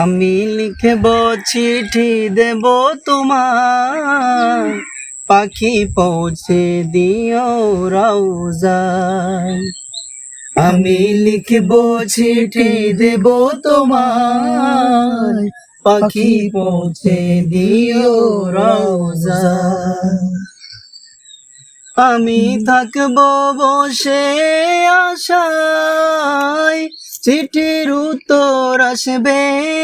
আমি লিখব চিঠি দেব তোমার পাখি পৌঁছে দিও রওজায়। আমি লিখব চিঠি দেব তোমার পাখি পৌঁছে দিও রওজায়। আমি থাকব বসে আশায়। চিঠির উত্তর আসবে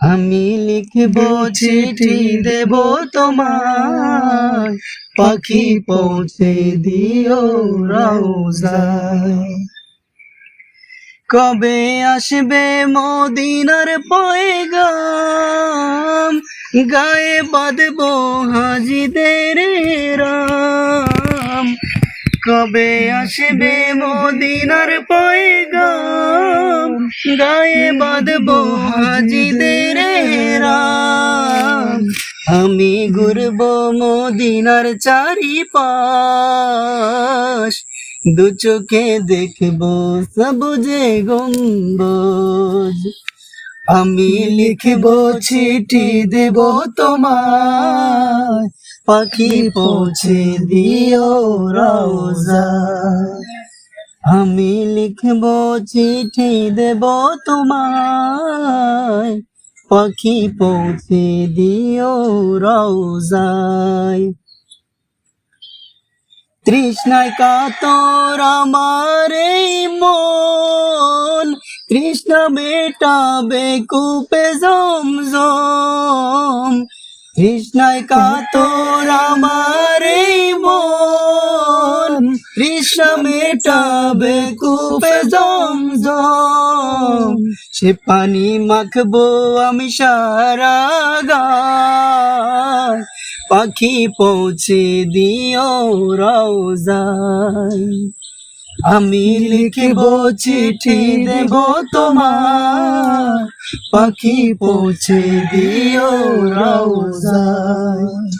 আমি লিখব চিঠি দেব তোমার পাখি পৌঁছে দিও রওজায় কবে আসবে মদিনার পয়গাম? গায়ে বাঁধবো হাজিদের রাম। কবে আসবে মদিনার পয়গাম? গায়ে বাঁধবো হাজিদের রাম। আমি ঘুরব মদিনার চারি চারিপাশ। দু চোখে দেখব সবুজে গম্বুজ। আমি লিখব চিঠি দেব তোমার পাখি পৌঁছে দিও রওজা। আমি লিখব চিঠি দেব তোমায়। পাখি পৌঁছে দিও রওজায়। তৃষ্ণায় কাতর আমার এই মন। তৃষ্ণা মেটাবে কূপে জমজম। তৃষ্ণায় কাতর আমার মন তৃষ্ণা মেটাবে কূপে জমজম। সে পানি মাখবো আমি সারা গায় পাখি পৌঁছে দিও রওজায়। আমি লিখব চিঠি দেব তোমার পাখি পৌঁছে দিও রওজায়।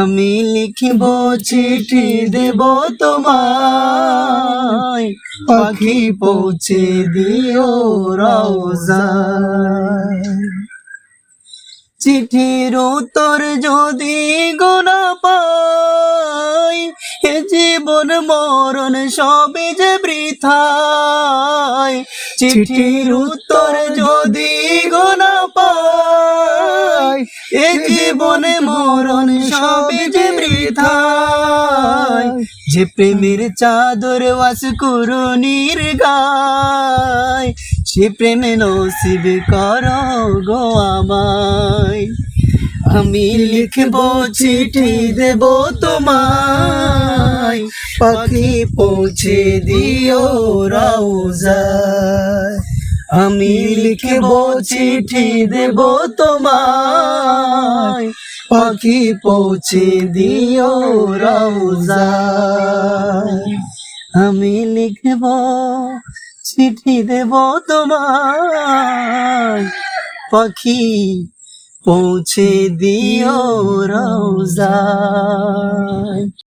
আমি লিখব চিঠি দেব তোমায়। পাখি পৌঁছে দিও রওজায়। চিঠির উত্তর যদি গোনা পাই, এ জীবন মরণ সবে যে বৃথায়। চিঠির উত্তর যে প্রেমের চাদর ওয়াস করুনির গায় সে প্রেমে নসিব কর গো আমায়। আমি লিখব চিঠি দেব তোমায়, পাখি পৌঁছে দিও রওজায়। আমি লিখব চিঠি দেব তোমায় পাখি পৌঁছে দিও রওজা। আমি লিখব চিঠি দেব তোমার পাখি পৌঁছে দিও রওজায়